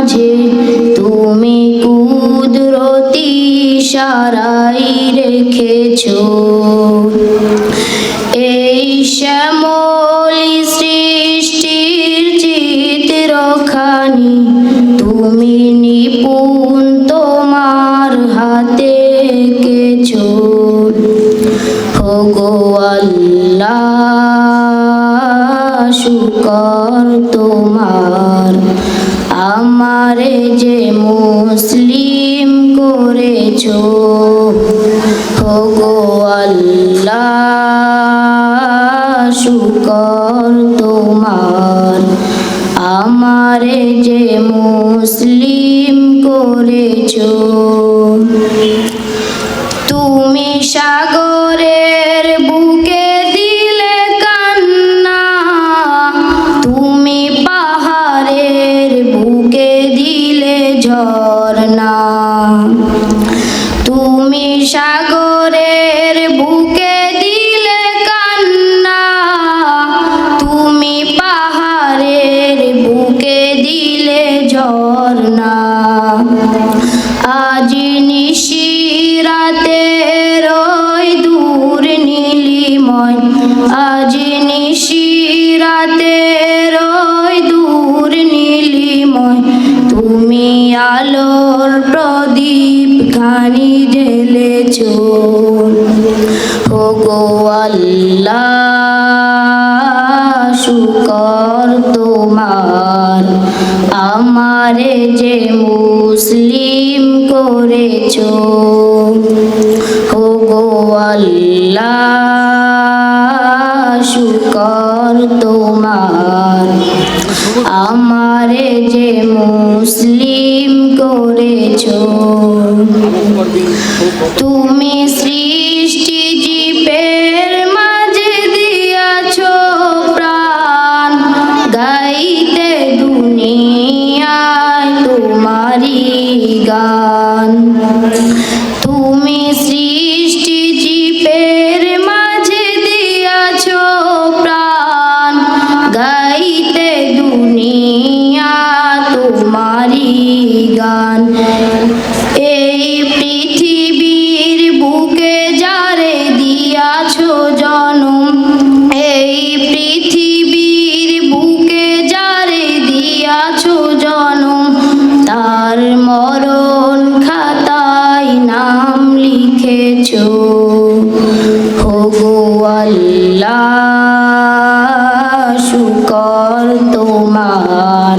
মাঝে তুমি কুদরতি সারাই রেখেছ। এই শ্যামল সৃষ্টির চিত্রখানি তুমি নিপুণ তোমার হাতে কেছ হগো আল্লাহ, শুকর তোমার। আমারে যে মুসলিম করেছ হোগো আল্লাহ শুকর তোমার। আমারে যে মুসলিম করেছ তুমি সাগরের ঝর্ণা তুমি সাগরের বুকে দিলে কান্না, তুমি পাহাড়ের বুকে দিলে ঝর্ণা। আজ নিশিরাতে রই দূর নীলিময়, আজ নিশিরাতে রই দূর প্রদীপ খানি ঢেলেছ হোগো আল্লাহ, শুকর তোমার। আমারে যে মুসলিম করেছ। হোগো আল্লাহ, শুকর তোমার। আমারে যে মুসলিম করেছ তুমি সৃষ্টি জীবের মাঝে দিয়াছ প্রাণ গাইতে দুনিয়ায় তোমারি গান। তোমারি গান। এই পৃথিবীর বুকে যারে দিয়াছো জনম, এই পৃথিবীর বুকে যারে দিয়াছো জনম, তার মরণ খাতায় নাম লিখেছো। হোগো আল্লাহ, শুকর তোমার।